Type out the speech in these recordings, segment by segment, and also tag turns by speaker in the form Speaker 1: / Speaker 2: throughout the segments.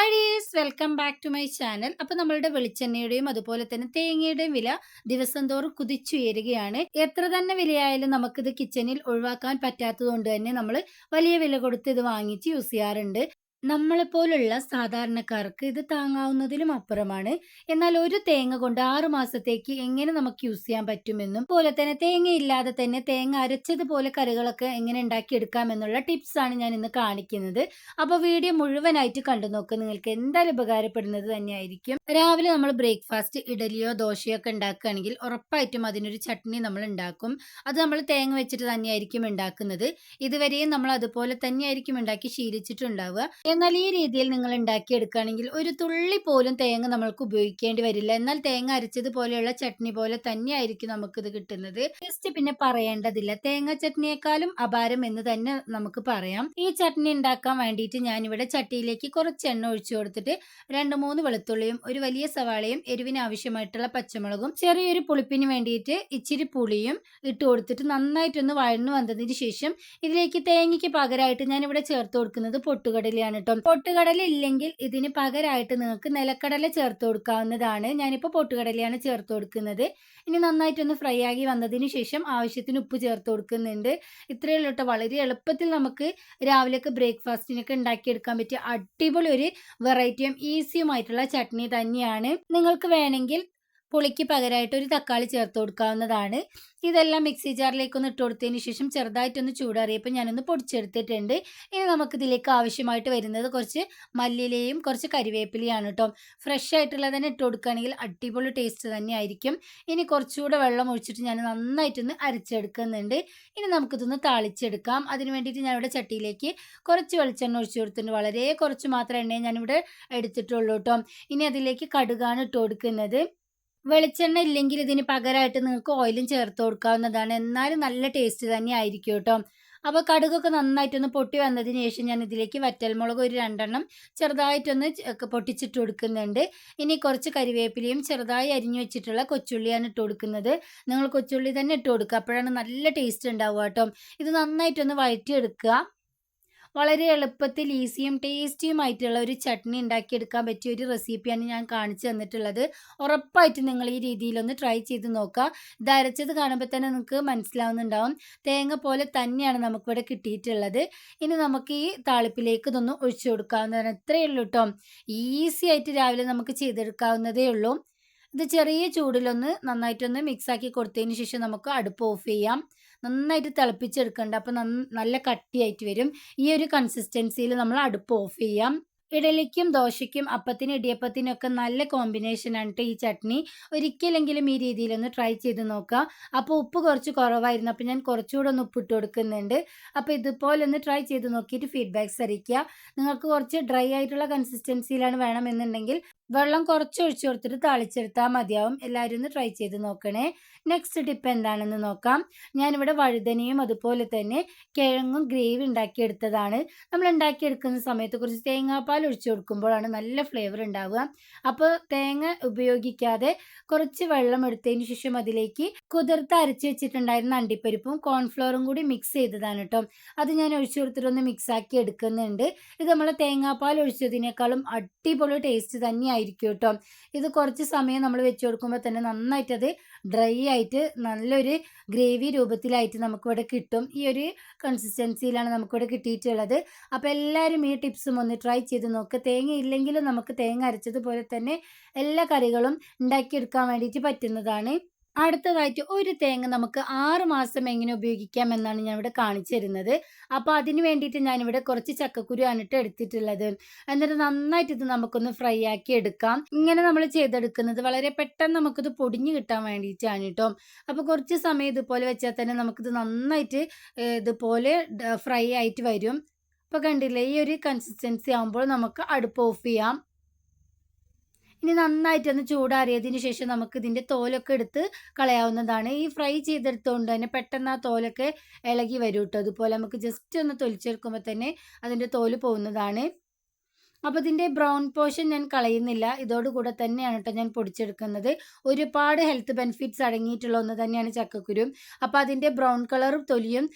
Speaker 1: Hi dears welcome back to my channel അപ്പോൾ നമ്മളുടെ വെളിച്ചെണ്ണയുടെയും അതുപോലെ തന്നെ തേങ്ങയുടെയും വില ദിവസം തോറും കുതിച്ചുയരുകയാണ്. എത്ര തന്നെ വിലയായാലും നമുക്കിത് കിച്ചണിൽ ഒഴിവാക്കാൻ പറ്റാത്തത് കൊണ്ട് തന്നെ നമ്മൾ വലിയ വില കൊടുത്ത് ഇത് വാങ്ങിച്ച് യൂസ് ചെയ്യാറുണ്ട്. നമ്മളെപ്പോലുള്ള സാധാരണക്കാർക്ക് ഇത് താങ്ങാവുന്നതിലും അപ്പുറമാണ്. എന്നാൽ ഒരു തേങ്ങ കൊണ്ട് ആറു മാസത്തേക്ക് എങ്ങനെ നമുക്ക് യൂസ് ചെയ്യാൻ പറ്റുമെന്നും പോലെ തന്നെ തേങ്ങ ഇല്ലാതെ തന്നെ തേങ്ങ അരച്ചതുപോലെ കറികളൊക്കെ എങ്ങനെ ഉണ്ടാക്കിയെടുക്കാമെന്നുള്ള ടിപ്സ് ആണ് ഞാൻ ഇന്ന് കാണിക്കുന്നത്. അപ്പോൾ വീഡിയോ മുഴുവനായിട്ട് കണ്ടു നോക്ക്. നിങ്ങൾക്ക് എന്തായാലും ഉപകാരപ്പെടുന്നത് തന്നെയായിരിക്കും. രാവിലെ നമ്മൾ ബ്രേക്ക്ഫാസ്റ്റ് ഇഡലിയോ ദോശയോ ഒക്കെ ഉണ്ടാക്കുകയാണെങ്കിൽ ഉറപ്പായിട്ടും അതിനൊരു ചട്നി നമ്മൾ ഉണ്ടാക്കും. അത് നമ്മൾ തേങ്ങ വെച്ചിട്ട് തന്നെയായിരിക്കും ഉണ്ടാക്കുന്നത്. ഇതുവരെയും നമ്മൾ അതുപോലെ തന്നെയായിരിക്കും ഉണ്ടാക്കി ശീലിച്ചിട്ടുണ്ടാവുക. എന്നാൽ ഈ രീതിയിൽ നിങ്ങൾ ഉണ്ടാക്കിയെടുക്കുകയാണെങ്കിൽ ഒരു തുള്ളി പോലും തേങ്ങ നമ്മൾക്ക് ഉപയോഗിക്കേണ്ടി വരില്ല. എന്നാൽ തേങ്ങ അരച്ചത് പോലെയുള്ള ചട്നി പോലെ തന്നെയായിരിക്കും നമുക്കിത് കിട്ടുന്നത്. ടേസ്റ്റ് പിന്നെ പറയേണ്ടതില്ല. തേങ്ങ ചട്നിയേക്കാളും അപാരം എന്ന് തന്നെ നമുക്ക് പറയാം. ഈ ചട്നി ഉണ്ടാക്കാൻ വേണ്ടിയിട്ട് ഞാനിവിടെ ചട്ടിയിലേക്ക് കുറച്ച് എണ്ണ ഒഴിച്ചു കൊടുത്തിട്ട് രണ്ട് മൂന്ന് വെളുത്തുള്ളിയും ഒരു വലിയ സവാളയും എരിവിന് ആവശ്യമായിട്ടുള്ള പച്ചമുളകും ചെറിയൊരു പുളിപ്പിന് വേണ്ടിയിട്ട് ഇച്ചിരി പുളിയും ഇട്ട് കൊടുത്തിട്ട് നന്നായിട്ടൊന്ന് വഴന്നു വന്നതിന് ശേഷം ഇതിലേക്ക് തേങ്ങയ്ക്ക് പകരമായിട്ട് ഇവിടെ ചേർത്ത് കൊടുക്കുന്നത് പൊട്ടുകടലയാണ് കേട്ടോ പൊട്ടുകടല ഇല്ലെങ്കിൽ ഇതിന് പകരമായിട്ട് നിങ്ങൾക്ക് നിലക്കടല ചേർത്ത് കൊടുക്കാവുന്നതാണ്. ഞാനിപ്പോൾ പൊട്ടുകടലയാണ് ചേർത്ത് കൊടുക്കുന്നത്. ഇനി നന്നായിട്ടൊന്ന് ഫ്രൈ ആക്കി വന്നതിന് ശേഷം ആവശ്യത്തിന് ഉപ്പ് ചേർത്ത് കൊടുക്കുന്നുണ്ട്. ഇത്രയേ ഉള്ളൂ കേട്ടോ. വളരെ എളുപ്പത്തിൽ നമുക്ക് രാവിലെയൊക്കെ ബ്രേക്ക്ഫാസ്റ്റിനൊക്കെ ഉണ്ടാക്കിയെടുക്കാൻ പറ്റിയ അടിപൊളി ഒരു വെറൈറ്റിയും ഈസിയുമായിട്ടുള്ള ചട്നി തന്നെയാണ്. നിങ്ങൾക്ക് വേണമെങ്കിൽ പുളിക്ക് പകരമായിട്ട് ഒരു തക്കാളി ചേർത്ത് കൊടുക്കാവുന്നതാണ്. ഇതെല്ലാം മിക്സി ജാറിലേക്ക് ഒന്ന് ഇട്ട് കൊടുത്തതിന് ശേഷം ചെറുതായിട്ടൊന്ന് ചൂടാറിയപ്പോൾ ഞാനൊന്ന് പൊടിച്ചെടുത്തിട്ടുണ്ട്. ഇനി നമുക്ക് ഇതിലേക്ക് ആവശ്യമായിട്ട് വരുന്നത് കുറച്ച് മല്ലിയിലയും കുറച്ച് കരിവേപ്പിലയാണ് കേട്ടോ. ഫ്രഷ് ആയിട്ടുള്ളത് തന്നെ ഇട്ട് കൊടുക്കുകയാണെങ്കിൽ അടിപൊളി ടേസ്റ്റ് തന്നെയായിരിക്കും ഇനി കുറച്ചുകൂടെ വെള്ളം ഒഴിച്ചിട്ട് ഞാൻ നന്നായിട്ടൊന്ന് അരച്ചെടുക്കുന്നുണ്ട്. ഇനി നമുക്കിതൊന്ന് താളിച്ചെടുക്കാം. അതിന് വേണ്ടിയിട്ട് ഞാനിവിടെ ചട്ടിയിലേക്ക് കുറച്ച് വെളിച്ചെണ്ണ ഒഴിച്ചു കൊടുത്തിട്ടുണ്ട്. വളരെ കുറച്ച് മാത്രം എണ്ണയെ ഞാനിവിടെ എടുത്തിട്ടുള്ളൂ കേട്ടോ. ഇനി അതിലേക്ക് കടുകാണ് ഇട്ട് കൊടുക്കുന്നത്. വെളിച്ചെണ്ണ ഇല്ലെങ്കിൽ ഇതിന് പകരമായിട്ട് നിങ്ങൾക്ക് ഓയിലും ചേർത്ത് കൊടുക്കാവുന്നതാണ്. എന്നാലും നല്ല ടേസ്റ്റ് തന്നെ ആയിരിക്കും കേട്ടോ. അപ്പോൾ കടുകൊക്കെ നന്നായിട്ടൊന്ന് പൊട്ടി വന്നതിന് ശേഷം ഞാൻ ഇതിലേക്ക് വറ്റൽമുളക് ഒരു രണ്ടെണ്ണം ചെറുതായിട്ടൊന്ന് പൊട്ടിച്ചിട്ട് കൊടുക്കുന്നുണ്ട്. ഇനി കുറച്ച് കരിവേപ്പിലയും ചെറുതായി അരിഞ്ഞു വെച്ചിട്ടുള്ള കൊച്ചുള്ളിയാണ് ഇട്ട് കൊടുക്കുന്നത്. നിങ്ങൾ കൊച്ചുള്ളി തന്നെ ഇട്ട് കൊടുക്കുക. അപ്പോഴാണ് നല്ല ടേസ്റ്റ് ഉണ്ടാവുക കേട്ടോ. ഇത് നന്നായിട്ടൊന്ന് വഴറ്റിയെടുക്കുക. വളരെ എളുപ്പത്തിൽ ഈസിയും ടേസ്റ്റിയുമായിട്ടുള്ള ഒരു ചട്നി ഉണ്ടാക്കിയെടുക്കാൻ പറ്റിയ ഒരു റെസിപ്പിയാണ് ഞാൻ കാണിച്ചു തന്നിട്ടുള്ളത്. ഉറപ്പായിട്ട് നിങ്ങൾ ഈ രീതിയിലൊന്ന് ട്രൈ ചെയ്ത് നോക്കുക. ഇത് അരച്ചത് കാണുമ്പോൾ തന്നെ നിങ്ങൾക്ക് മനസ്സിലാവുന്നുണ്ടാവും. തേങ്ങ പോലെ തന്നെയാണ് നമുക്കിവിടെ കിട്ടിയിട്ടുള്ളത്. ഇനി നമുക്ക് ഈ താളിപ്പിലേക്ക് ഇതൊന്ന് ഒഴിച്ചു കൊടുക്കാവുന്നതാണ്. ഇത്രയേ ഉള്ളൂ കേട്ടോ. ഈസി ആയിട്ട് രാവിലെ നമുക്ക് ചെയ്തെടുക്കാവുന്നതേ ഉള്ളൂ. ഇത് ചെറിയ ചൂടിലൊന്ന് നന്നായിട്ടൊന്ന് മിക്സാക്കി കൊടുത്തതിന് ശേഷം നമുക്ക് അടുപ്പ് ഓഫ് ചെയ്യാം. നന്നായിട്ട് തിളപ്പിച്ചെടുക്കേണ്ട. അപ്പോൾ നല്ല കട്ടിയായിട്ട് വരും. ഈ ഒരു കൺസിസ്റ്റൻസിയിൽ നമ്മൾ അടുപ്പ് ഓഫ് ചെയ്യാം. ഇഡലിക്കും ദോശയ്ക്കും അപ്പത്തിനും ഇടിയപ്പത്തിനും ഒക്കെ നല്ല കോമ്പിനേഷൻ ആണ് ഈ ചട്നി. ഒരിക്കലെങ്കിലും ഈ രീതിയിലൊന്ന് ട്രൈ ചെയ്ത് നോക്കുക. അപ്പോൾ ഉപ്പ് കുറച്ച് കുറവായിരുന്നു. അപ്പോൾ ഞാൻ കുറച്ചുകൂടെ ഒന്ന് ഉപ്പിട്ട് കൊടുക്കുന്നുണ്ട്. അപ്പോൾ ഇതുപോലെ ഒന്ന് ട്രൈ ചെയ്ത് നോക്കിയിട്ട് ഫീഡ്ബാക്ക്സ് അറിയിക്കുക. നിങ്ങൾക്ക് കുറച്ച് ഡ്രൈ ആയിട്ടുള്ള കൺസിസ്റ്റൻസിയിലാണ് വേണമെന്നുണ്ടെങ്കിൽ വെള്ളം കുറച്ച് ഒഴിച്ചു കൊടുത്തിട്ട് താളിച്ചെടുത്താൽ മതിയാവും. എല്ലാവരും ഒന്ന് ട്രൈ ചെയ്ത് നോക്കണേ. നെക്സ്റ്റ് ടിപ്പ് എന്താണെന്ന് നോക്കാം. ഞാനിവിടെ വഴുതനയും അതുപോലെ തന്നെ കിഴങ്ങും ഗ്രേവി ഉണ്ടാക്കിയെടുത്തതാണ്. നമ്മൾ ഉണ്ടാക്കിയെടുക്കുന്ന സമയത്ത് കുറച്ച് തേങ്ങാപ്പാൽ ഒഴിച്ചു കൊടുക്കുമ്പോഴാണ് നല്ല ഫ്ലേവർ ഉണ്ടാവുക. അപ്പോൾ തേങ്ങ ഉപയോഗിക്കാതെ കുറച്ച് വെള്ളം എടുത്തതിന് ശേഷം അതിലേക്ക് കുതിർത്ത് അരച്ച് വെച്ചിട്ടുണ്ടായിരുന്ന അണ്ടിപ്പരിപ്പും കോൺഫ്ലോറും കൂടി മിക്സ് ചെയ്തതാണ് കേട്ടോ അത് ഞാൻ ഒഴിച്ചു കൊടുത്തിട്ടൊന്ന് മിക്സ് ആക്കി എടുക്കുന്നുണ്ട്. ഇത് നമ്മൾ തേങ്ങാപ്പാൽ ഒഴിച്ചതിനേക്കാളും അടിപൊളി ടേസ്റ്റ് തന്നെയായിരിക്കും ആയിരിക്കും കേട്ടോ. ഇത് കുറച്ച് സമയം നമ്മൾ വെച്ച് കൊടുക്കുമ്പോൾ തന്നെ നന്നായിട്ട് അത് ഡ്രൈ ആയിട്ട് നല്ലൊരു ഗ്രേവി രൂപത്തിലായിട്ട് നമുക്കിവിടെ കിട്ടും. ഈ ഒരു കൺസിസ്റ്റൻസിയിലാണ് നമുക്കിവിടെ കിട്ടിയിട്ടുള്ളത്. അപ്പോൾ എല്ലാവരും ഈ ടിപ്സും ഒന്ന് ട്രൈ ചെയ്ത് നോക്കുക തേങ്ങ ഇല്ലെങ്കിലും നമുക്ക് തേങ്ങ അരച്ചതുപോലെ തന്നെ എല്ലാ കറികളും ഉണ്ടാക്കിയെടുക്കാൻ വേണ്ടിയിട്ട് പറ്റുന്നതാണ്. അടുത്തതായിട്ട് ഒരു തേങ്ങ നമുക്ക് ആറ് മാസം എങ്ങനെ ഉപയോഗിക്കാം എന്നാണ് ഞാൻ ഇവിടെ കാണിച്ചു തരുന്നത്. അപ്പോൾ അതിന് വേണ്ടിയിട്ട് ഞാനിവിടെ കുറച്ച് ചക്കക്കുരു ആണിട്ട് എടുത്തിട്ടുള്ളത്. എന്നിട്ട് നന്നായിട്ട് ഇത് നമുക്കൊന്ന് ഫ്രൈ ആക്കി എടുക്കാം. ഇങ്ങനെ നമ്മൾ ചെയ്തെടുക്കുന്നത് വളരെ പെട്ടെന്ന് നമുക്കിത് പൊടിഞ്ഞു കിട്ടാൻ വേണ്ടിയിട്ടാണ് കേട്ടോ. അപ്പോൾ കുറച്ച് സമയം ഇതുപോലെ വെച്ചാൽ തന്നെ നമുക്കിത് നന്നായിട്ട് ഇതുപോലെ ഫ്രൈ ആയിട്ട് വരും. അപ്പോൾ കണ്ടില്ലേ ഈ ഒരു കൺസിസ്റ്റൻസി ആകുമ്പോൾ നമുക്ക് അടുപ്പ് ഓഫ് ചെയ്യാം. ഇനി നന്നായിട്ട് ഒന്ന് ചൂടാറിയതിന് ശേഷം നമുക്ക് ഇതിന്റെ തോലൊക്കെ എടുത്ത് കളയാവുന്നതാണ്. ഈ ഫ്രൈ ചെയ്തെടുത്തുകൊണ്ട് തന്നെ പെട്ടെന്ന് ആ തോലൊക്കെ ഇളകി വരും കേട്ടോ അതുപോലെ നമുക്ക് ജസ്റ്റ് ഒന്ന് തൊലിച്ചെടുക്കുമ്പോൾ തന്നെ അതിന്റെ തോൽ പോകുന്നതാണ്. അപ്പോൾ ഇതിന്റെ ബ്രൗൺ പോർഷൻ ഞാൻ കളയുന്നില്ല. ഇതോടുകൂടെ തന്നെയാണ് കേട്ടോ ഞാൻ പൊടിച്ചെടുക്കുന്നത്. ഒരുപാട് ഹെൽത്ത് ബെനിഫിറ്റ്സ് അടങ്ങിയിട്ടുള്ള ഒന്ന് തന്നെയാണ് ചക്കക്കുരു. അപ്പോൾ അതിന്റെ ബ്രൗൺ കളറും തൊലിയും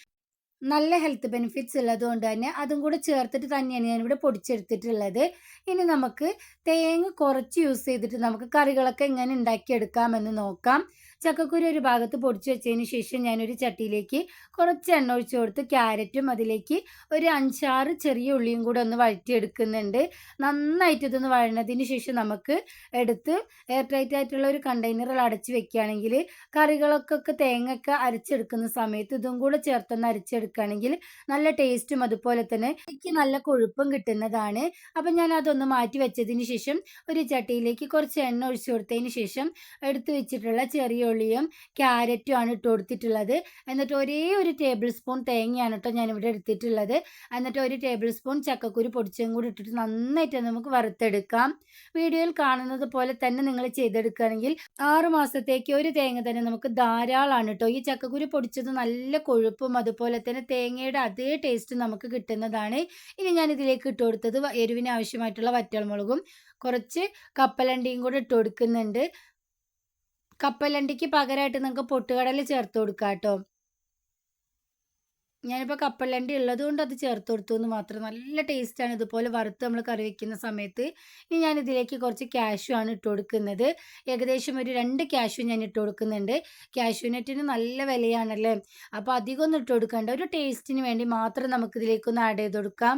Speaker 1: നല്ല ഹെൽത്ത് ബെനിഫിറ്റ്സ് ഉള്ളതുകൊണ്ട് തന്നെ അതും കൂടെ ചേർത്തിട്ട് തന്നെയാണ് ഞാനിവിടെ പൊടിച്ചെടുത്തിട്ടുള്ളത്. ഇനി നമുക്ക് തേങ്ങ കുറച്ച് യൂസ് ചെയ്തിട്ട് നമുക്ക് കറികളൊക്കെ എങ്ങനെ ഉണ്ടാക്കിയെടുക്കാമെന്ന് നോക്കാം. ചക്കക്കുരു ഒരു ഭാഗത്ത് പൊടിച്ചു വെച്ചതിന് ശേഷം ഞാനൊരു ചട്ടിയിലേക്ക് കുറച്ച് എണ്ണ ഒഴിച്ചു കൊടുത്ത് ക്യാരറ്റും അതിലേക്ക് ഒരു അഞ്ചാറ് ചെറിയ ഉള്ളിയും കൂടെ ഒന്ന് വഴറ്റിയെടുക്കുന്നുണ്ട്. നന്നായിട്ട് ഇതൊന്ന് വഴണതിന് ശേഷം നമുക്ക് എടുത്ത് എയർ ടൈറ്റ് ആയിട്ടുള്ള ഒരു കണ്ടെയ്നറിൽ അടച്ച് വെക്കുകയാണെങ്കിൽ കറികളൊക്കെ തേങ്ങയൊക്കെ അരച്ചെടുക്കുന്ന സമയത്ത് ഇതും കൂടെ ചേർത്തൊന്ന് അരച്ചെടുക്കുകയാണെങ്കിൽ നല്ല ടേസ്റ്റും അതുപോലെ തന്നെ എനിക്ക് നല്ല കൊഴുപ്പും കിട്ടുന്നതാണ്. അപ്പം ഞാൻ അതൊന്ന് മാറ്റി വെച്ചതിന് ശേഷം ഒരു ചട്ടിയിലേക്ക് കുറച്ച് എണ്ണ ഒഴിച്ചു കൊടുത്തതിന് ശേഷം എടുത്തു വെച്ചിട്ടുള്ള ചെറിയ ഉള്ളിയും ക്യാരറ്റും ആണ് ഇട്ട് കൊടുത്തിട്ടുള്ളത്. എന്നിട്ട് ഒരേ ഒരു ടേബിൾ സ്പൂൺ തേങ്ങയാണ് കേട്ടോ ഞാനിവിടെ എടുത്തിട്ടുള്ളത്. എന്നിട്ട് ഒരു ടേബിൾ സ്പൂൺ ചക്കക്കുരു പൊടിച്ചും കൂടി ഇട്ടിട്ട് നന്നായിട്ട് നമുക്ക് വറുത്തെടുക്കാം. വീഡിയോയിൽ കാണുന്നത് പോലെ തന്നെ നിങ്ങൾ ചെയ്തെടുക്കുകയാണെങ്കിൽ ആറു മാസത്തേക്ക് ഒരു തേങ്ങ തന്നെ നമുക്ക് ധാരാളമാണ് കേട്ടോ ഈ ചക്കക്കുരു പൊടിച്ചത് നല്ല കൊഴുപ്പും അതുപോലെ തന്നെ തേങ്ങയുടെ അതേ ടേസ്റ്റ് നമുക്ക് കിട്ടുന്നതാണ്. ഇനി ഞാൻ ഇതിലേക്ക് ഇട്ട് കൊടുത്തത് എരിവിന് ആവശ്യമായിട്ടുള്ള വറ്റൽമുളകും കുറച്ച് കപ്പലണ്ടിയും കൂടെ ഇട്ട് കൊടുക്കുന്നുണ്ട്. കപ്പലണ്ടിക്ക് പകരമായിട്ട് നിങ്ങൾക്ക് പൊട്ടുകടല ചേർത്ത് കൊടുക്കാം കേട്ടോ ഞാനിപ്പോൾ കപ്പലണ്ടി ഉള്ളത് കൊണ്ട് അത് ചേർത്ത് കൊടുത്തു എന്ന് മാത്രം. നല്ല ടേസ്റ്റാണ് ഇതുപോലെ വറുത്ത് നമ്മൾ കറി വെക്കുന്ന സമയത്ത് ഇനി ഞാൻ ഇതിലേക്ക് കുറച്ച് ക്യാഷു ആണ് ഇട്ട് കൊടുക്കുന്നത്. ഏകദേശം ഒരു രണ്ട് ക്യാഷു ഞാൻ ഇട്ട് കൊടുക്കുന്നുണ്ട്. ക്യാഷുനറ്റിന് നല്ല വിലയാണല്ലേ? അപ്പോൾ അധികമൊന്നും ഇട്ട് കൊടുക്കേണ്ട. ഒരു ടേസ്റ്റിന് വേണ്ടി മാത്രം നമുക്കിതിലേക്കൊന്ന് ആഡ് ചെയ്ത് കൊടുക്കാം.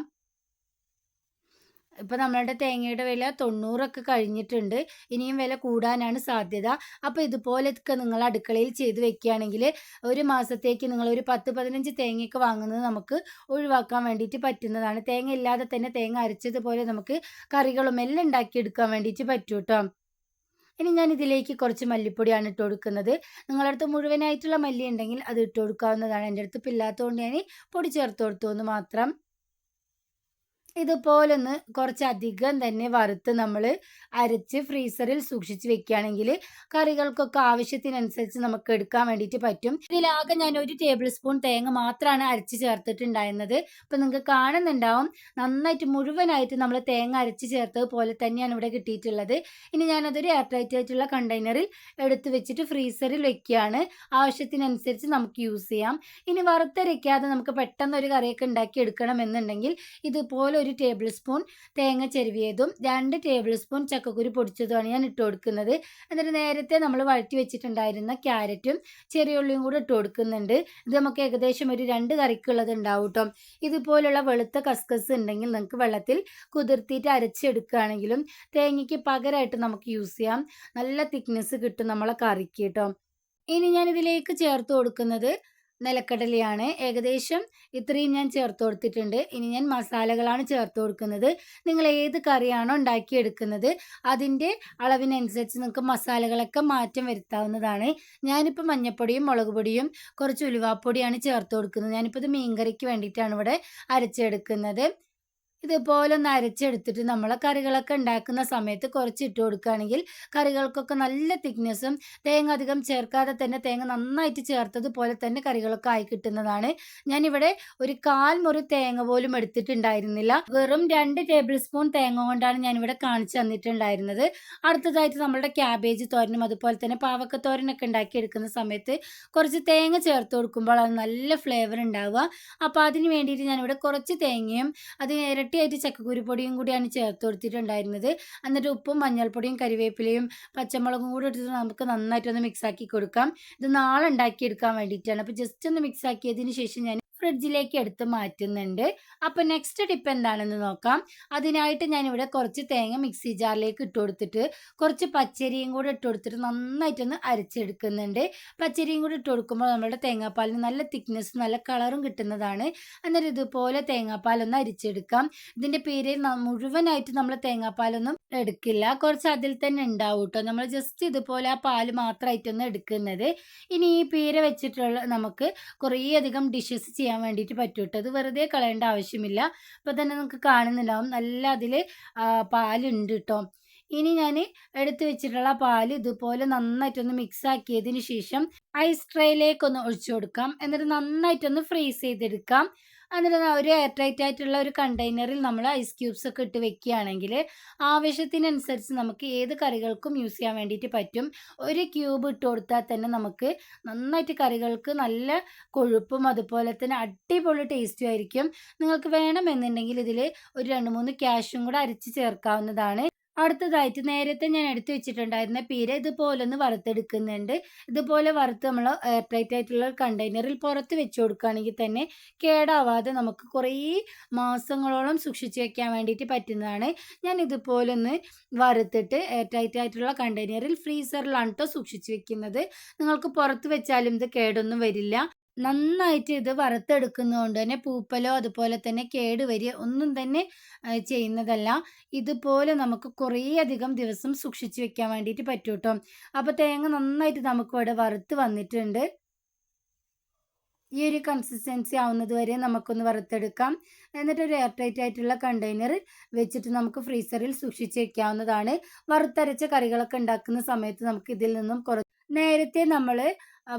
Speaker 1: ഇപ്പം നമ്മളുടെ തേങ്ങയുടെ വില തൊണ്ണൂറൊക്കെ കഴിഞ്ഞിട്ടുണ്ട്. ഇനിയും വില കൂടാനാണ് സാധ്യത. അപ്പോൾ ഇതുപോലെയൊക്കെ നിങ്ങൾ അടുക്കളയിൽ ചെയ്ത് വെക്കുകയാണെങ്കിൽ ഒരു മാസത്തേക്ക് നിങ്ങൾ ഒരു പത്ത് പതിനഞ്ച് തേങ്ങയൊക്കെ വാങ്ങുന്നത് നമുക്ക് ഒഴിവാക്കാൻ വേണ്ടിയിട്ട് പറ്റുന്നതാണ്. തേങ്ങ ഇല്ലാതെ തന്നെ തേങ്ങ അരച്ചതുപോലെ നമുക്ക് കറികളും എല്ലാം ഉണ്ടാക്കിയെടുക്കാൻ വേണ്ടിയിട്ട് പറ്റും കേട്ടോ ഇനി ഞാൻ ഇതിലേക്ക് കുറച്ച് മല്ലിപ്പൊടിയാണ് ഇട്ട് കൊടുക്കുന്നത്. നിങ്ങളുടെ അടുത്ത് മുഴുവനായിട്ടുള്ള മല്ലി ഉണ്ടെങ്കിൽ അത് ഇട്ട് കൊടുക്കാവുന്നതാണ്. എന്റെ അടുത്ത് ഇല്ലാത്തതുകൊണ്ട് ഞാൻ പൊടി ചേർത്ത് കൊടുത്തു എന്ന് മാത്രം. ഇതുപോലൊന്ന് കുറച്ചധികം തന്നെ വറുത്ത് നമ്മൾ അരച്ച് ഫ്രീസറിൽ സൂക്ഷിച്ച് വെക്കുകയാണെങ്കിൽ കറികൾക്കൊക്കെ ആവശ്യത്തിനനുസരിച്ച് നമുക്ക് എടുക്കാൻ വേണ്ടിയിട്ട് പറ്റും. ഇതിലാകെ ഞാൻ ഒരു ടേബിൾ സ്പൂൺ തേങ്ങ മാത്രമാണ് അരച്ച് ചേർത്തിട്ടുണ്ടായിരുന്നത്. അപ്പം നിങ്ങൾക്ക് കാണുന്നുണ്ടാവും നന്നായിട്ട് മുഴുവനായിട്ട് നമ്മൾ തേങ്ങ അരച്ച് ചേർത്തത് പോലെ തന്നെയാണ് ഇവിടെ കിട്ടിയിട്ടുള്ളത്. ഇനി ഞാനതൊരു എയർ ടൈറ്റ് ആയിട്ടുള്ള കണ്ടെയ്നറിൽ എടുത്ത് വെച്ചിട്ട് ഫ്രീസറിൽ വെക്കുകയാണ്. ആവശ്യത്തിനനുസരിച്ച് നമുക്ക് യൂസ് ചെയ്യാം. ഇനി വറുത്തരയ്ക്കാതെ നമുക്ക് പെട്ടെന്ന് ഒരു കറിയൊക്കെ ഉണ്ടാക്കി എടുക്കണം എന്നുണ്ടെങ്കിൽ ഇതുപോലെ ഒരു ടേബിൾ സ്പൂൺ തേങ്ങ ചെരുവിയതും രണ്ട് ടേബിൾ സ്പൂൺ ചക്കക്കുരു പൊടിച്ചതുമാണ് ഞാൻ ഇട്ട് കൊടുക്കുന്നത്. എന്നിട്ട് നേരത്തെ നമ്മൾ വഴറ്റി വെച്ചിട്ടുണ്ടായിരുന്ന ക്യാരറ്റും ചെറിയ ഉള്ളിയും കൂടെ ഇട്ട് കൊടുക്കുന്നുണ്ട്. ഇത് നമുക്ക് ഏകദേശം ഒരു രണ്ട് കറിക്കുള്ളത് ഉണ്ടാവും കേട്ടോ ഇതുപോലുള്ള വെളുത്ത കസ്കസ് ഉണ്ടെങ്കിൽ നിങ്ങൾക്ക് വെള്ളത്തിൽ കുതിർത്തിയിട്ട് അരച്ചെടുക്കുകയാണെങ്കിലും തേങ്ങയ്ക്ക് പകരമായിട്ട് നമുക്ക് യൂസ് ചെയ്യാം. നല്ല തിക്നെസ് കിട്ടും നമ്മളെ കറിക്ക് കേട്ടോ ഇനി ഞാൻ ഇതിലേക്ക് ചേർത്ത് കൊടുക്കുന്നത് നിലക്കടലയാണ്. ഏകദേശം ഇത്രയും ഞാൻ ചേർത്ത് കൊടുത്തിട്ടുണ്ട്. ഇനി ഞാൻ മസാലകളാണ് ചേർത്ത് കൊടുക്കുന്നത്. നിങ്ങൾ ഏത് കറിയാണോ ഉണ്ടാക്കിയെടുക്കുന്നത് അതിന്റെ അളവിനനുസരിച്ച് നിങ്ങൾക്ക് മസാലകളൊക്കെ മാറ്റം വരുത്താവുന്നതാണ്. ഞാനിപ്പോൾ മഞ്ഞപ്പൊടിയും മുളക് പൊടിയും കുറച്ച് ഉലുവാപ്പൊടിയാണ് ചേർത്ത് കൊടുക്കുന്നത്. ഞാനിപ്പോൾ ഇത് മീൻകറിക്ക് വേണ്ടിയിട്ടാണ് ഇവിടെ അരച്ചെടുക്കുന്നത്. ഇതുപോലെ ഒന്ന് അരച്ചെടുത്തിട്ട് നമ്മൾ കറികളൊക്കെ ഉണ്ടാക്കുന്ന സമയത്ത് കുറച്ച് ഇട്ട് കൊടുക്കുകയാണെങ്കിൽ കറികൾക്കൊക്കെ നല്ല തിക്നെസ്സും തേങ്ങ അധികം ചേർക്കാതെ തന്നെ തേങ്ങ നന്നായിട്ട് ചേർത്തതുപോലെ തന്നെ കറികളൊക്കെ ആയി കിട്ടുന്നതാണ്. ഞാനിവിടെ ഒരു കാൽ മുറി തേങ്ങ പോലും എടുത്തിട്ടുണ്ടായിരുന്നില്ല. വെറും രണ്ട് ടേബിൾ സ്പൂൺ തേങ്ങ കൊണ്ടാണ് ഞാനിവിടെ കാണിച്ചു തന്നിട്ടുണ്ടായിരുന്നത്. അടുത്തതായിട്ട് നമ്മളുടെ ക്യാബേജ് തോരനും അതുപോലെ തന്നെ പാവക്ക തോരനൊക്കെ ഉണ്ടാക്കി എടുക്കുന്ന സമയത്ത് കുറച്ച് തേങ്ങ ചേർത്ത് കൊടുക്കുമ്പോൾ അത് നല്ല ഫ്ലേവർ ഉണ്ടാവുക. അപ്പോൾ അതിന് വേണ്ടിയിട്ട് ഞാനിവിടെ കുറച്ച് തേങ്ങയും അതിന് ഇരട്ടി ഇരട്ടിയായിട്ട് ചക്കക്കുരുപ്പൊടിയും കൂടിയാണ് ചേർത്ത് കൊടുത്തിട്ടുണ്ടായിരുന്നത്. എന്നിട്ട് ഉപ്പും മഞ്ഞൾപ്പൊടിയും കരിവേപ്പിലയും പച്ചമുളകും കൂടി എടുത്തിട്ട് നമുക്ക് നന്നായിട്ടൊന്ന് മിക്സാക്കി കൊടുക്കാം. ഇത് നാളെ ഉണ്ടാക്കിയെടുക്കാൻ വേണ്ടിയിട്ടാണ്. അപ്പോൾ ജസ്റ്റ് ഒന്ന് മിക്സ് ആക്കിയതിന് ശേഷം ഞാൻ ഫ്രിഡ്ജിലേക്ക് എടുത്ത് മാറ്റുന്നുണ്ട്. അപ്പോൾ നെക്സ്റ്റ് ടിപ്പ് എന്താണെന്ന് നോക്കാം. അതിനായിട്ട് ഞാനിവിടെ കുറച്ച് തേങ്ങ മിക്സി ജാറിലേക്ക് ഇട്ട് കൊടുത്തിട്ട് കുറച്ച് പച്ചരിയും കൂടെ ഇട്ട് കൊടുത്തിട്ട് നന്നായിട്ടൊന്ന് അരച്ചെടുക്കുന്നുണ്ട്. പച്ചരിയും കൂടെ ഇട്ട് കൊടുക്കുമ്പോൾ നമ്മുടെ തേങ്ങാപ്പാലിന് നല്ല തിക്നെസ് നല്ല കളറും കിട്ടുന്നതാണ്. അന്നേരം ഇതുപോലെ തേങ്ങാപ്പാലൊന്ന് അരിച്ചെടുക്കാം. ഇതിന്റെ പേര് മുഴുവനായിട്ട് നമ്മൾ തേങ്ങാപ്പാലൊന്നും എടുക്കില്ല. കുറച്ച് അതിൽ തന്നെ ഉണ്ടാവും കേട്ടോ നമ്മൾ ജസ്റ്റ് ഇതുപോലെ ആ പാൽ മാത്രമായിട്ടൊന്ന് എടുക്കുന്നത്. ഇനി ഈ പേര് വെച്ചിട്ടുള്ള നമുക്ക് കുറേ അധികം ഡിഷസ് ചെയ്യാൻ വേണ്ടിയിട്ട് പറ്റും കേട്ടോ അത് വെറുതെ കളയേണ്ട ആവശ്യമില്ല. അപ്പോൾ തന്നെ നമുക്ക് കാണുന്നുണ്ടാവും. നല്ല അതിൽ പാലുണ്ട് കേട്ടോ ഇനി ഞാൻ എടുത്തു വെച്ചിട്ടുള്ള പാൽ ഇതുപോലെ നന്നായിട്ടൊന്ന് മിക്സ് ആക്കിയതിന് ശേഷം ഐസ് ട്രേയിലേക്കൊന്ന് ഒഴിച്ചു കൊടുക്കാം. എന്നിട്ട് നന്നായിട്ടൊന്ന് ഫ്രീസ് ചെയ്തെടുക്കാം. എന്നിട്ട് ഒരു എയർ ടൈറ്റ് ആയിട്ടുള്ള ഒരു കണ്ടെയ്നറിൽ നമ്മൾ ഐസ് ക്യൂബ്സ് ഒക്കെ ഇട്ട് വെക്കുകയാണെങ്കിൽ ആവശ്യത്തിനനുസരിച്ച് നമുക്ക് ഏത് കറികൾക്കും യൂസ് ചെയ്യാൻ വേണ്ടിയിട്ട് പറ്റും. ഒരു ക്യൂബ് ഇട്ട് കൊടുത്താൽ തന്നെ നമുക്ക് നന്നായിട്ട് കറികൾക്ക് നല്ല കൊഴുപ്പും അതുപോലെ തന്നെ അടിപൊളി ടേസ്റ്റും ആയിരിക്കും. നിങ്ങൾക്ക് വേണമെന്നുണ്ടെങ്കിൽ ഇതിൽ ഒരു രണ്ട് മൂന്ന് ക്യാഷും കൂടെ അരച്ച് ചേർക്കാവുന്നതാണ്. അടുത്തതായിട്ട് നേരത്തെ ഞാൻ എടുത്തു വെച്ചിട്ടുണ്ടായിരുന്ന പീര ഇതുപോലെ ഒന്ന് വറുത്തെടുക്കുന്നുണ്ട്. ഇതുപോലെ വറുത്ത് നമ്മൾ എയർ ടൈറ്റ് ആയിട്ടുള്ള കണ്ടെയ്നറിൽ പുറത്ത് വെച്ച് കൊടുക്കുകയാണെങ്കിൽ തന്നെ കേടാവാതെ നമുക്ക് കുറേ മാസങ്ങളോളം സൂക്ഷിച്ച് വെക്കാൻ വേണ്ടിയിട്ട് പറ്റുന്നതാണ്. ഞാൻ ഇതുപോലെ ഒന്ന് വറുത്തിട്ട് എയർ ടൈറ്റ് ആയിട്ടുള്ള കണ്ടെയ്നറിൽ ഫ്രീസറിലാണ് കേട്ടോ സൂക്ഷിച്ച് വെക്കുന്നത്. നിങ്ങൾക്ക് പുറത്ത് വെച്ചാലും ഇത് കേടൊന്നും വരില്ല. നന്നായിട്ട് ഇത് വറുത്തെടുക്കുന്നതുകൊണ്ട് തന്നെ പൂപ്പലോ അതുപോലെ തന്നെ കേട് വരിയ ഒന്നും തന്നെ ചെയ്യുന്നതല്ല. ഇതുപോലെ നമുക്ക് കുറേ അധികം ദിവസം സൂക്ഷിച്ചു വെക്കാൻ വേണ്ടിയിട്ട് പറ്റും കേട്ടോ അപ്പോൾ തേങ്ങ നന്നായിട്ട് നമുക്ക് ഇവിടെ വറുത്ത് വന്നിട്ടുണ്ട്. ഈ ഒരു കൺസിസ്റ്റൻസി ആവുന്നത് വരെ നമുക്കൊന്ന് വറുത്തെടുക്കാം. എന്നിട്ട് ഒരു എയർ ടൈറ്റ് ആയിട്ടുള്ള കണ്ടെയ്നർ വെച്ചിട്ട് നമുക്ക് ഫ്രീസറിൽ സൂക്ഷിച്ച് വെക്കാവുന്നതാണ്. വറുത്തരച്ച കറികളൊക്കെ ഉണ്ടാക്കുന്ന സമയത്ത് നമുക്ക് ഇതിൽ നിന്നും കുറ നേരത്തെ നമ്മൾ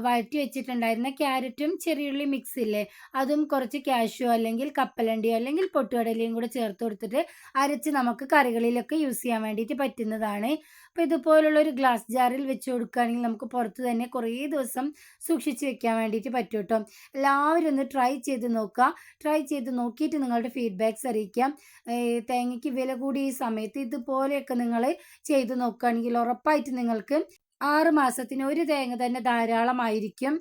Speaker 1: വഴറ്റി വെച്ചിട്ടുണ്ടായിരുന്ന ക്യാരറ്റും ചെറിയുള്ളി മിക്സ് ഇല്ലേ? അതും കുറച്ച് കാഷ്യോ അല്ലെങ്കിൽ കപ്പലണ്ടിയോ അല്ലെങ്കിൽ പൊട്ടുകടലയും കൂടെ ചേർത്ത് കൊടുത്തിട്ട് അരച്ച് നമുക്ക് കറികളിലൊക്കെ യൂസ് ചെയ്യാൻ വേണ്ടിയിട്ട് പറ്റുന്നതാണ്. അപ്പോൾ ഇതുപോലുള്ള ഒരു ഗ്ലാസ് ജാറിൽ വെച്ച് കൊടുക്കുകയാണെങ്കിൽ നമുക്ക് പുറത്ത് തന്നെ കുറേ ദിവസം സൂക്ഷിച്ച് വെക്കാൻ വേണ്ടിയിട്ട് പറ്റും കേട്ടോ. എല്ലാവരും ഒന്ന് ട്രൈ ചെയ്ത് നോക്കുക. ട്രൈ ചെയ്ത് നോക്കിയിട്ട് നിങ്ങളുടെ ഫീഡ്ബാക്ക്സ് അറിയിക്കാം. തേങ്ങയ്ക്ക് വില കൂടിയ ഈ സമയത്ത് ഇതുപോലെയൊക്കെ നിങ്ങൾ ചെയ്ത് നോക്കുകയാണെങ്കിൽ ഉറപ്പായിട്ട് നിങ്ങൾക്ക് ആറ് മാസത്തിന് ഒരു തേങ്ങ തന്നെ ധാരാളമായിരിക്കും.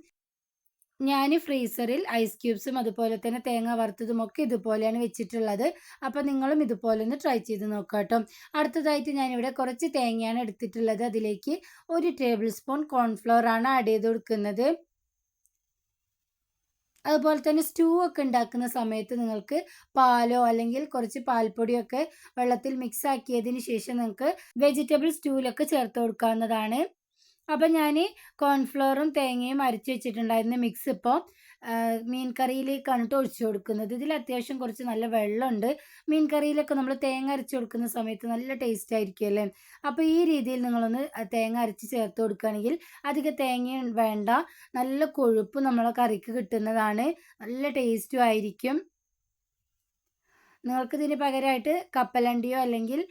Speaker 1: ഞാൻ ഫ്രീസറിൽ ഐസ് ക്യൂബ്സും അതുപോലെ തന്നെ തേങ്ങ വറുത്തതും ഒക്കെ ഇതുപോലെയാണ് വെച്ചിട്ടുള്ളത്. അപ്പോൾ നിങ്ങളും ഇതുപോലെ ഒന്ന് ട്രൈ ചെയ്ത് നോക്കാട്ടോ. കേട്ടോ അടുത്തതായിട്ട് ഞാനിവിടെ കുറച്ച് തേങ്ങയാണ് എടുത്തിട്ടുള്ളത്. അതിലേക്ക് ഒരു ടേബിൾ സ്പൂൺ കോൺഫ്ലോർ ആണ് ആഡ് ചെയ്ത് കൊടുക്കുന്നത്. അതുപോലെ തന്നെ സ്റ്റൂ ഒക്കെ ഉണ്ടാക്കുന്ന സമയത്ത് നിങ്ങൾക്ക് പാലോ അല്ലെങ്കിൽ കുറച്ച് പാൽപ്പൊടിയൊക്കെ വെള്ളത്തിൽ മിക്സ് ആക്കിയതിന് ശേഷം നിങ്ങൾക്ക് വെജിറ്റബിൾ സ്റ്റൂവിലൊക്കെ ചേർത്ത് കൊടുക്കാവുന്നതാണ്. അപ്പം ഞാൻ കോൺഫ്ലോറും തേങ്ങയും അരച്ച് വെച്ചിട്ടുണ്ടായിരുന്ന മിക്സ് ഇപ്പോൾ മീൻ കറിയിലേക്കാണ് കേട്ടോ ഒഴിച്ചു കൊടുക്കുന്നത്. ഇതിൽ അത്യാവശ്യം കുറച്ച് നല്ല വെള്ളമുണ്ട്. മീൻ കറിയിലൊക്കെ നമ്മൾ തേങ്ങ അരച്ച് കൊടുക്കുന്ന സമയത്ത് നല്ല ടേസ്റ്റ് ആയിരിക്കും അല്ലേ? അപ്പോൾ ഈ രീതിയിൽ നിങ്ങളൊന്ന് തേങ്ങ അരച്ച് ചേർത്ത് കൊടുക്കുകയാണെങ്കിൽ അധികം തേങ്ങയും വേണ്ട. നല്ല കൊഴുപ്പ് നമ്മളെ കറിക്ക് കിട്ടുന്നതാണ്. നല്ല ടേസ്റ്റും ആയിരിക്കും. നിങ്ങൾക്കിതിന് പകരമായിട്ട് കപ്പലണ്ടിയോ അല്ലെങ്കിൽ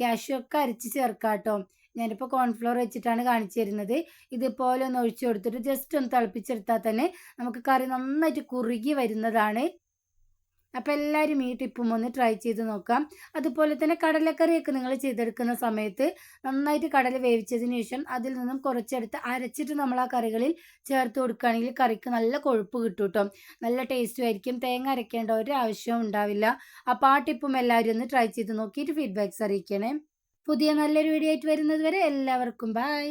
Speaker 1: ക്യാഷ്യോ ഒക്കെ അരച്ച് ചേർക്കാം കേട്ടോ ഞാനിപ്പോൾ കോൺഫ്ലോർ വെച്ചിട്ടാണ് കാണിച്ചു തരുന്നത്. ഇതുപോലെ ഒന്ന് ഒഴിച്ചു കൊടുത്തിട്ട് ജസ്റ്റ് ഒന്ന് തിളപ്പിച്ചെടുത്താൽ തന്നെ നമുക്ക് കറി നന്നായിട്ട് കുറുകി വരുന്നതാണ്. അപ്പം എല്ലാവരും ഈ ടിപ്പും ഒന്ന് ട്രൈ ചെയ്ത് നോക്കാം. അതുപോലെ തന്നെ കടലക്കറിയൊക്കെ നിങ്ങൾ ചെയ്തെടുക്കുന്ന സമയത്ത് നന്നായിട്ട് കടല വേവിച്ചതിന് ശേഷം അതിൽ നിന്നും കുറച്ചെടുത്ത് അരച്ചിട്ട് നമ്മൾ ആ കറികളിൽ ചേർത്ത് കൊടുക്കുകയാണെങ്കിൽ കറിക്ക് നല്ല കൊഴുപ്പ് കിട്ടും കേട്ടോ നല്ല ടേസ്റ്റും ആയിരിക്കും. തേങ്ങ അരയ്ക്കേണ്ട ഒരു ആവശ്യവും ഉണ്ടാവില്ല. അപ്പോൾ ആ ടിപ്പും എല്ലാവരും ഒന്ന് ട്രൈ ചെയ്ത് നോക്കിയിട്ട് ഫീഡ്ബാക്ക്സ് അറിയിക്കണേ. പുതിയ നല്ലൊരു വീഡിയോ ആയിട്ട് വരുന്നത് വരെ എല്ലാവർക്കും ബായ്